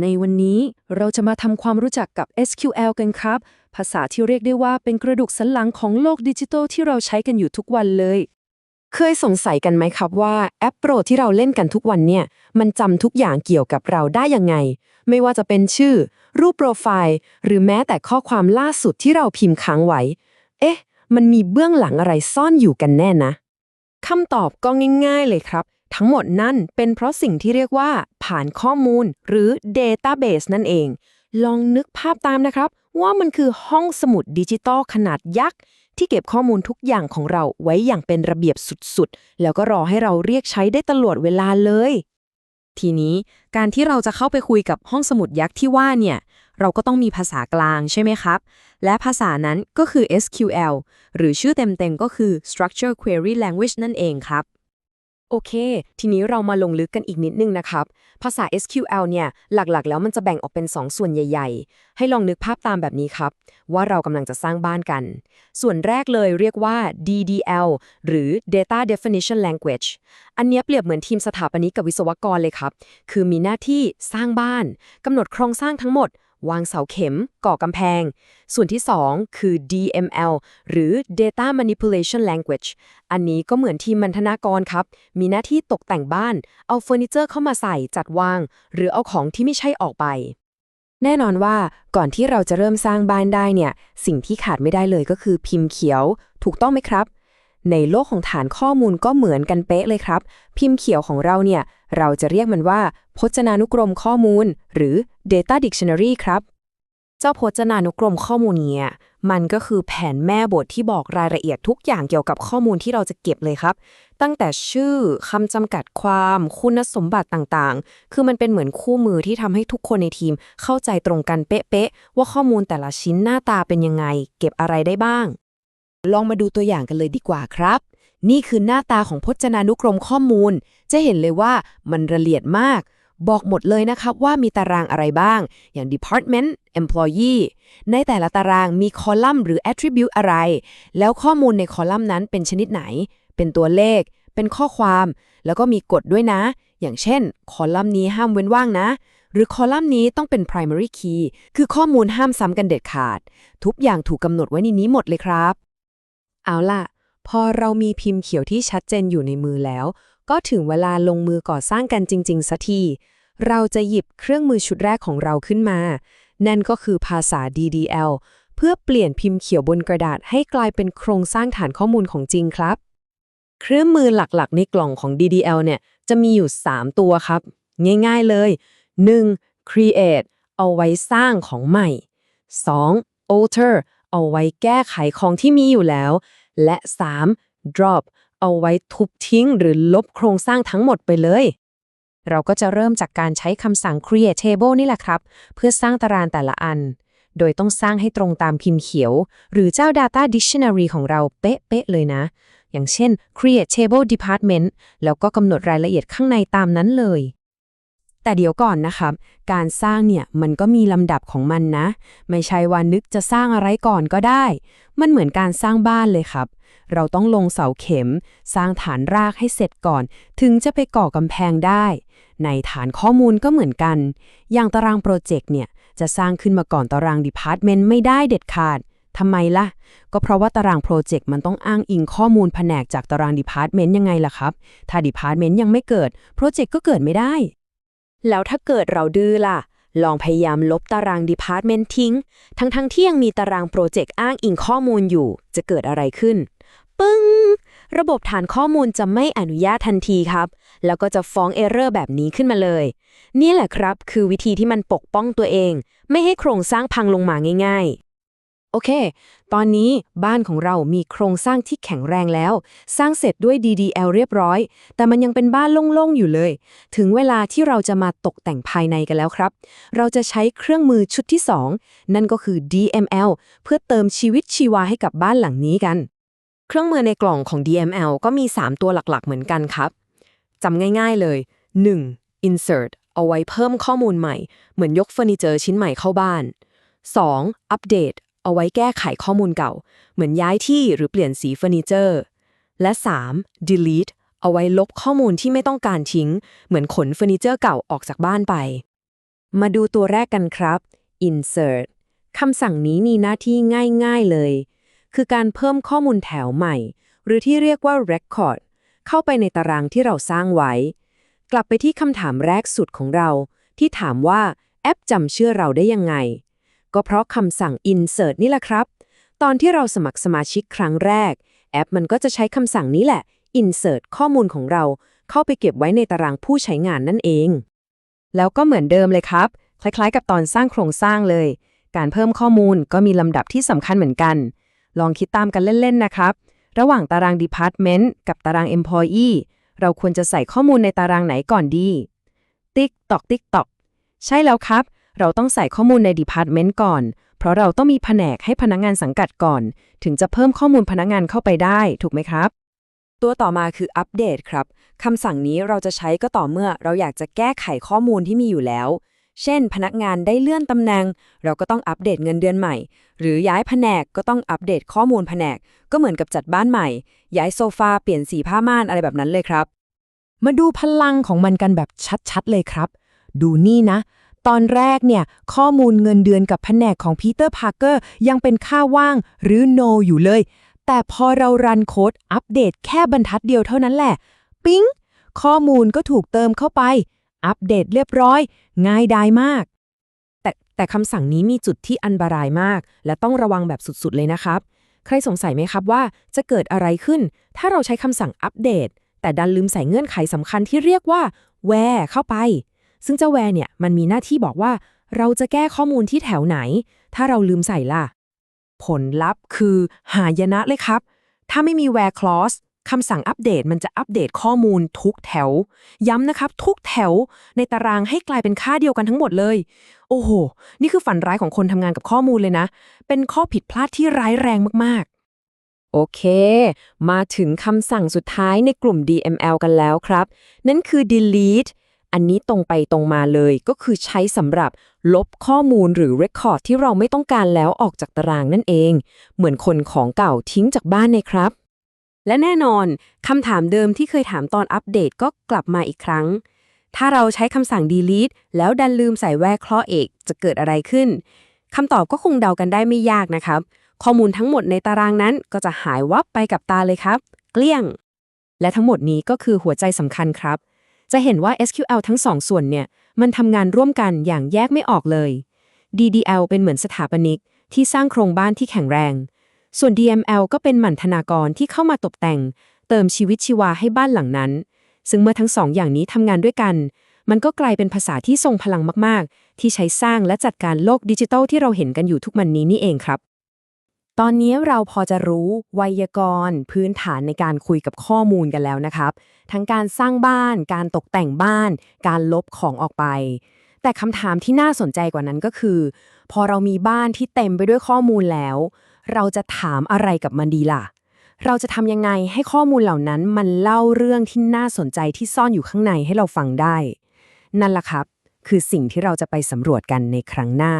ในวันนี้เราจะมาทำความรู้จักกับ SQL กันครับ ภาษาที่เรียกได้ว่าเป็นกระดูกสันหลังของโลกดิจิทัลที่เราใช้กันอยู่ทุกวันเลย เคยสงสัยกันไหมครับว่าแอปโปรที่เราเล่นกันทุกวันเนี่ย มันจำทุกอย่างเกี่ยวกับเราได้ยังไง ไม่ว่าจะเป็นชื่อ รูปโปรไฟล์ หรือแม้แต่ข้อความล่าสุดที่เราพิมพ์ค้างไว้ เอ๊ะ มันมีเบื้องหลังอะไรซ่อนอยู่กันแน่นะคำตอบก็ง่าย ๆ เลยครับ ทั้งหมดนั่นเป็นเพราะสิ่งที่เรียกว่าผ่านข้อมูล หรือ Database นั่นเอง ลองนึกภาพตามนะครับ ว่ามันคือห้องสมุดดิจิตอลขนาดยักษ์ ที่เก็บข้อมูลทุกอย่างของเราไว้อย่างเป็นระเบียบสุดๆ แล้วก็รอให้เราเรียกใช้ได้ตลอดเวลาเลย ทีนี้การที่เราจะเข้าไปคุยกับห้องสมุดยักษ์ที่ว่าเนี่ยเราก็ต้องมีภาษากลางใช่ไหมครับ และภาษานั้นก็คือ SQL หรือชื่อเต็มๆก็คือ Structure Query Language นั่นเองครับ โอเค ทีนี้เรามาลงลึกกันอีกนิดนึงนะครับ ภาษา SQL เนี่ย หลักๆ แล้วมันจะแบ่งออกเป็น 2 ส่วนใหญ่ ๆ ให้ลองนึกภาพตามแบบนี้ครับ ว่าเรากำลังจะสร้างบ้านกัน ส่วนแรกเลยเรียกว่า DDL หรือ Data Definition Language อันเนี้ยเปรียบเหมือนทีมสถาปนิกกับวิศวกรเลยครับ คือมีหน้าที่สร้างบ้านกำหนดโครงสร้างทั้งหมด วางเสาเข็ม ก่อกำแพง ส่วนที่ 2 คือ DML หรือ Data Manipulation Language อันนี้ก็เหมือนทีมมันธนากรครับ มีหน้าที่ตกแต่งบ้าน เอาเฟอร์นิเจอร์เข้ามาใส่จัดวาง หรือเอาของที่ไม่ใช่ออกไป แน่นอนว่าก่อนที่เราจะเริ่มสร้างบ้านได้เนี่ย สิ่งที่ขาดไม่ได้เลยก็คือพิมพ์เขียว ถูกต้องไหมครับ ในโลกของฐานข้อมูลก็เหมือนกันเป๊ะเลยครับ พิมพ์เขียวของเราเนี่ย เราจะเรียกมันว่า พจนานุกรมข้อมูล หรือ Data Dictionary ครับ เจ้าพจนานุกรมข้อมูลเนี่ย มันก็คือแผนแม่บทที่บอกรายละเอียดทุกอย่างเกี่ยวกับข้อมูลที่เราจะเก็บเลยครับ ตั้งแต่ชื่อคำจำกัดความ คุณสมบัติต่างๆ คือมันเป็นเหมือนคู่มือที่ทำให้ทุกคนในทีม เข้าใจตรงกันเป๊ะๆว่าข้อมูลแต่ละชิ้นหน้าตาเป็นยังไง เก็บอะไรได้บ้าง ลองมาดูตัวอย่างกันเลยดีกว่าครับ นี่คือหน้าตาของพจนานุกรมข้อมูล จะเห็นเลยว่ามันละเอียดมาก บอกหมดเลยนะครับว่ามีตารางอะไรบ้าง อย่าง department employee ในแต่ละตารางมีคอลัมน์หรือ attribute อะไร แล้วข้อมูลในคอลัมน์นั้นเป็นชนิดไหน เป็นตัวเลข เป็นข้อความ แล้วก็มีกฎด้วยนะ อย่างเช่น คอลัมน์นี้ห้ามเว้นว่างนะหรือคอลัมน์นี้ต้องเป็น primary key คือข้อมูลห้ามซ้ำกันเด็ดขาด ทุกอย่างถูกกำหนดไว้ในนี้หมดเลยครับ เอาล่ะ พอเรามีพิมพ์เขียวที่ชัดเจนอยู่ในมือแล้ว ก็ถึงเวลาลงมือก่อสร้างกันจริง ๆสักที เราจะหยิบเครื่องมือชุดแรกของเราขึ้นมา นั่นก็คือภาษา DDL เพื่อเปลี่ยนพิมพ์เขียวบนกระดาษให้กลายเป็นโครงสร้างฐานข้อมูลของจริงครับ เครื่องมือหลักๆ ในกล่องของ DDL เนี่ย จะมีอยู่ 3 ตัวครับ ง่ายๆเลย 1. create เอาไว้สร้างของใหม่ 2. alter เอาไว้แก้ไขของที่มีอยู่แล้ว และ 3. drop เอาไว้ทุบทิ้งหรือลบโครงสร้างทั้งหมดไปเลย เราก็จะเริ่มจากการใช้คำสั่ง create table นี่แหละครับ เพื่อสร้างตารางแต่ละอัน โดยต้องสร้างให้ตรงตามพิมพ์เขียว หรือเจ้า data dictionary ของเราเป๊ะๆเลยนะ อย่างเช่น create table department แล้วก็กำหนดรายละเอียดข้างในตามนั้นเลย แต่เดี๋ยวก่อนนะครับ การสร้างเนี่ยมันก็มีลำดับของมันนะ ไม่ใช่ว่านึกจะสร้างอะไรก่อนก็ได้ มันเหมือนการสร้างบ้านเลยครับ เราต้องลงเสาเข็ม สร้างฐานรากให้เสร็จก่อน ถึงจะไปก่อกำแพงได้ ในฐานข้อมูลก็เหมือนกัน อย่างตารางโปรเจกต์เนี่ยจะสร้างขึ้นมาก่อนตารางดีพาร์ตเมนต์ไม่ได้เด็ดขาดทำไมล่ะ ก็เพราะว่าตารางโปรเจกต์มันต้องอ้างอิงข้อมูลแผนกจากตารางดีพาร์ตเมนต์ยังไงล่ะครับ ถ้าดีพาร์ตเมนต์ยังไม่เกิด โปรเจกต์ก็เกิดไม่ได้ แล้วถ้าเกิดเราดื้อล่ะ ลองพยายามลบตารางดีพาร์ตเมนต์ทิ้ง ทั้งๆทที่ยังมีตารางโปรเจกต์อ้างอิงข้อมูลอยู่ จะเกิดอะไรขึ้น ปึ้ง ระบบฐานข้อมูลจะไม่อนุญาตทันทีครับ แล้วก็จะฟ้องเอเรอร์แบบนี้ขึ้นมาเลย นี่แหละครับ คือวิธีที่มันปกป้องตัวเอง ไม่ให้โครงสร้างพังลงมาง่าย ๆ โอเค ตอนนี้บ้านของเรามีโครงสร้างที่แข็งแรงแล้ว สร้างเสร็จด้วย DDL เรียบร้อย แต่มันยังเป็นบ้านโล่ง ๆ อยู่เลย ถึงเวลาที่เราจะมาตกแต่งภายในกันแล้วครับ เราจะใช้เครื่องมือชุดที่ 2 นั่นก็คือ DML เพื่อเติมชีวิตชีวาให้กับบ้านหลังนี้กัน เครื่องมือในกล่องของ DML ก็มี 3 ตัวหลักๆ เหมือนกันครับจำง่าย ๆเลย 1. insert เอาไว้เพิ่มข้อมูลใหม่ เหมือนยกเฟอร์นิเจอร์ชิ้นใหม่เข้าบ้าน 2. update เอาไว้แก้ไขข้อมูลเก่า เหมือนย้ายที่หรือเปลี่ยนสีเฟอร์นิเจอร์ และ 3. delete เอาไว้ลบข้อมูลที่ไม่ต้องการทิ้ง เหมือนขนเฟอร์นิเจอร์เก่าออกจากบ้านไป มาดูตัวแรกกันครับ insert คำสั่งนี้มีหน้าที่ง่ายๆเลย คือการเพิ่มข้อมูลแถวใหม่ หรือที่เรียกว่า record เข้าไปในตารางที่เราสร้างไว้ กลับไปที่คำถามแรกสุดของเรา ที่ถามว่าแอปจำเชื่อเราได้ยังไง ก็เพราะคำสั่ง insert นี่แหละครับ ตอนที่เราสมัครสมาชิกครั้งแรก แอปมันก็จะใช้คำสั่งนี้แหละ insert ข้อมูลของเราเข้าไปเก็บไว้ในตารางผู้ใช้งานนั่นเอง แล้วก็เหมือนเดิมเลยครับ คล้ายๆ กับตอนสร้างโครงสร้างเลย การเพิ่มข้อมูลก็มีลำดับที่สำคัญเหมือนกัน ลองคิดตามกันเล่นๆนะครับ ระหว่างตาราง Department กับตาราง Employee เราควรจะใส่ข้อมูลในตารางไหนก่อนดี ติ๊กตอกติ๊กตอกใช่แล้วครับ เราต้องใส่ข้อมูลใน Department ก่อน เพราะเราต้องมีแผนกให้พนักงานสังกัดก่อน ถึงจะเพิ่มข้อมูลพนักงานเข้าไปได้ถูกไหมครับ ตัวต่อมาคืออัปเดตครับคำสั่งนี้เราจะใช้ก็ต่อเมื่อเราอยากจะแก้ไขข้อมูลที่มีอยู่แล้ว เช่น พนักงานได้เลื่อนตำแหน่ง เราก็ต้องอัปเดตเงินเดือนใหม่ หรือย้ายแผนกก็ต้องอัปเดตข้อมูลแผนก ก็เหมือนกับจัดบ้านใหม่ ย้ายโซฟาเปลี่ยนสีผ้าม่านอะไรแบบนั้นเลยครับ มาดูพลังของมันกันแบบชัดๆเลยครับ ดูนี่นะ ตอนแรกเนี่ยข้อมูลเงินเดือนกับแผนกของพีเตอร์พาร์เกอร์ยังเป็นค่าว่างหรือ no อยู่เลย แต่พอเรารันโค้ดอัปเดตแค่บรรทัดเดียวเท่านั้นแหละ ปิ๊ง ข้อมูลก็ถูกเติมเข้าไป อัปเดตเรียบร้อย ง่ายดายมาก แต่แต่คำสั่งนี้มีจุดที่อันตรายมาก และต้องระวังแบบสุดๆเลยนะครับ ใครสงสัยไหมครับว่าจะเกิดอะไรขึ้น ถ้าเราใช้คำสั่งอัปเดตแต่ดันลืมใส่เงื่อนไขสำคัญที่เรียกว่า where เข้าไป ซึ่งเจ้า where เนี่ยมันมีหน้าที่บอกว่า เราจะแก้ข้อมูลที่แถวไหน ถ้าเราลืมใส่ล่ะ ผลลัพธ์คือหายนะเลยครับ ถ้าไม่มี where clause คำสั่งอัปเดตมันจะอัปเดตข้อมูลทุกแถว ย้ำนะครับ ทุกแถวในตารางให้กลายเป็นค่าเดียวกันทั้งหมดเลย โอ้โห นี่คือฝันร้ายของคนทำงานกับข้อมูลเลยนะ เป็นข้อผิดพลาดที่ร้ายแรงมากๆ โอเค มาถึงคำสั่งสุดท้ายในกลุ่ม DML กันแล้วครับ นั่นคือ delete อันนี้ตรงไปตรงมาเลยก็คือใช้สำหรับลบข้อมูลหรือ record ที่เราไม่ต้องการแล้วออกจากตารางนั่นเอง เหมือนคนของเก่าทิ้งจากบ้านเลยครับ และแน่นอนคำถามเดิมที่เคยถามตอนอัปเดตก็กลับมาอีกครั้ง ถ้าเราใช้คำสั่ง delete แล้วดันลืมใส่แวร์คลอเอกจะเกิดอะไรขึ้นคำตอบก็คงเดากันได้ไม่ยากนะครับ ข้อมูลทั้งหมดในตารางนั้นก็จะหายวับไปกับตาเลยครับ เกลี้ยง และทั้งหมดนี้ก็คือหัวใจสำคัญครับ จะเห็นว่า SQL ทั้งสองส่วนเนี่ย มันทำงานร่วมกันอย่างแยกไม่ออกเลย DDL เป็นเหมือนสถาปนิกที่สร้างโครงบ้านที่แข็งแรง ส่วน DML ก็เป็นหมั่นธนากรที่เข้ามาตกแต่ง เติมชีวิตชีวาให้บ้านหลังนั้น ซึ่งเมื่อทั้งสองอย่างนี้ทำงานด้วยกัน มันก็กลายเป็นภาษาที่ทรงพลังมาก ๆ ที่ใช้สร้างและจัดการโลกดิจิทัลที่เราเห็นกันอยู่ทุกวันนี้นี่เองครับ ตอนนี้เราพอจะรู้ไวยากรณ์ พื้นฐานในการคุยกับข้อมูลกันแล้วนะครับ ทั้งการสร้างบ้าน การตกแต่งบ้าน การลบของออกไป แต่คำถามที่น่าสนใจกว่านั้นก็คือ พอเรามีบ้านที่เต็มไปด้วยข้อมูลแล้ว เราจะถามอะไรกับมันดีล่ะ เราจะทำยังไงให้ข้อมูลเหล่านั้นมันเล่าเรื่องที่น่าสนใจที่ซ่อนอยู่ข้างในให้เราฟังได้ นั่นล่ะครับ คือสิ่งที่เราจะไปสำรวจกันในครั้งหน้า